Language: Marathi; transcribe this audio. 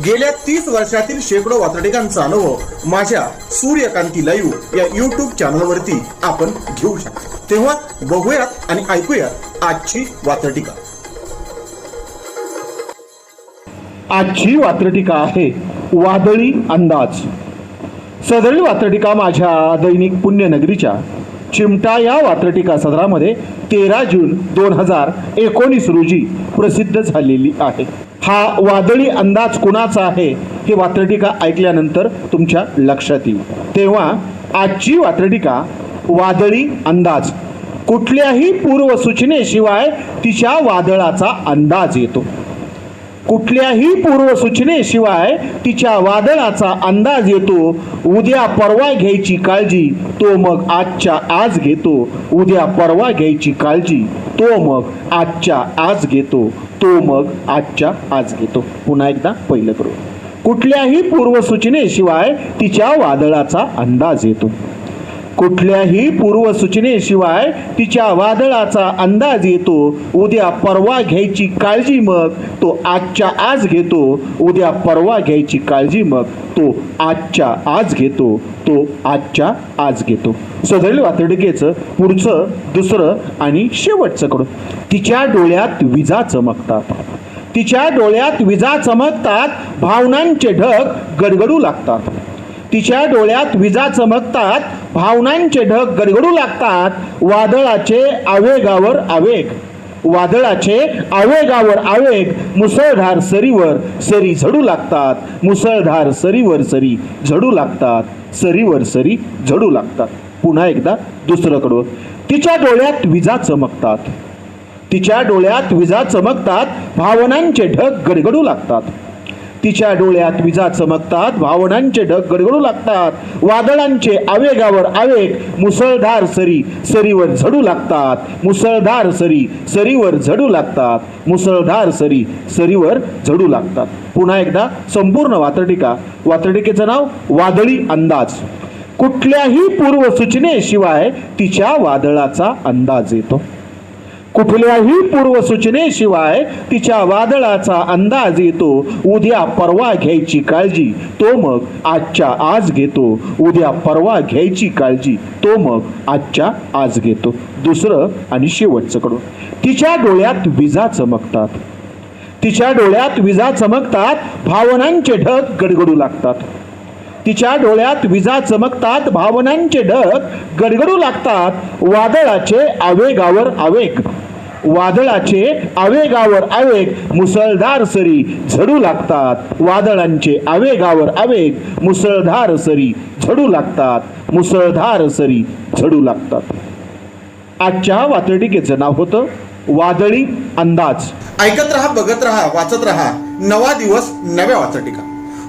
गेल्या तीस वर्षातील शेकडो वातडिकांचा अनुभव माझ्या सूर्यकांती लाईव्ह या युट्यूब चॅनलवरती आपण घेऊ शकतो. तेव्हा बघूयात आणि ऐकूयात आजची वातडिका आजची वात्रटिका आहे वादळी अंदाज. सदळी वात्रटिका माझ्या दैनिक पुण्यनगरीच्या. चिमटा या वात्रटिका सदरामध्ये तेरा जून दोन हजार एकोणीस रोजी प्रसिद्ध झालेली आहे. हा वादळी अंदाज कुणाचा आहे हे वात्रटिका ऐकल्यानंतर तुमच्या लक्षात येईल. तेव्हा आजची वात्रटिका वादळी अंदाज. कुठल्याही पूर्वसूचनेशिवाय तिच्या वादळाचा अंदाज येतो. कुठल्याही पूर्वसूचनेशिवाय तिच्या वादळाचा अंदाज येतो. उद्या परवा घ्यायची काळजी तो मग आजच्या आज घेतो. उद्या परवा घ्यायची काळजी तो मग आजच्या आज घेतो. तो मग आजच्या आज घेतो. पुन्हा एकदा पहिलं करू कुठल्याही पूर्वसूचनेशिवाय तिच्या वादळाचा अंदाज येतो. कुठल्याही पूर्वसूचनेशिवाय तिच्या वादळाचा अंदाज येतो. उद्या परवा घ्यायची काळजी मग. तो आजच्या आज घेतो. उद्या परवा घ्यायची काळजी मग. तो आजच्या आज घेतो. तो आजच्या आज घेतो. सदरील वातडिकेचं पुढचं दुसरं आणि शेवटचं कडू तिच्या डोळ्यात विजा चमकतात. तिच्या डोळ्यात विजा चमकतात. भावनांचे ढग गडगडू लागतात. तिच्या डोळ्यात विजा चमकतात भावनांचे ढग गडगडू लागतात वादळाचे आवेगावर आवेग. वादळाचे आवेगावर आवेग मुसळधार सरीवर सरी झडू लागतात. मुसळधार सरीवर सरी झडू लागतात सरीवर सरी झडू लागतात. पुन्हा एकदा दुसरं कडवं तिच्या डोळ्यात विजा चमकतात. तिच्या डोळ्यात विजा चमकतात भावनांचे ढग गडगडू लागतात. तिच्या डोळ्यात विजा चमकतात भावनांचे ढग गडगडू लागतात वादळांचे आवेगावर आवेग मुसळधार सरी सरीवर झडू लागतात मुसळधार सरी सरीवर झडू लागतात मुसळधार सरी सरीवर झडू लागतात. पुन्हा एकदा संपूर्ण वातडिका वातडिकेचं नाव वादळी अंदाज. कुठल्याही पूर्वसूचनेशिवाय तिच्या वादळाचा अंदाज येतो. कुठल्याही पूर्वसूचनेशिवाय तिच्या वादळाचा अंदाज येतो. उद्या परवा घ्यायची काळजी. तो मग आजच्या आज घेतो. उद्या परवा घ्यायची काळजी. तो मग आजच्या आज घेतो. दुसरं आणि शेवटचं कडून. तिच्या डोळ्यात विजा चमकतात. तिच्या डोळ्यात विजा चमकतात. भावनांचे ढग गडगडू लागतात. तिच्या डोळ्यात विजा चमकतात. भावनांचे ढग गडगडू लागतात. वादळाचे आवेगावर आवेग. वादळाचे आवेगावर आवेग मुसळधार सरी झडू लागतात. वादळांचे आवेगावर आवेग मुसळधार सरी झडू लागतात. मुसळधार सरी झडू लागतात. आजच्या वातडिकेचं नाव होतं वादळी अंदाज. ऐकत रहा बघत रहा वाचत रहा. नवा दिवस नव्या वाचटिका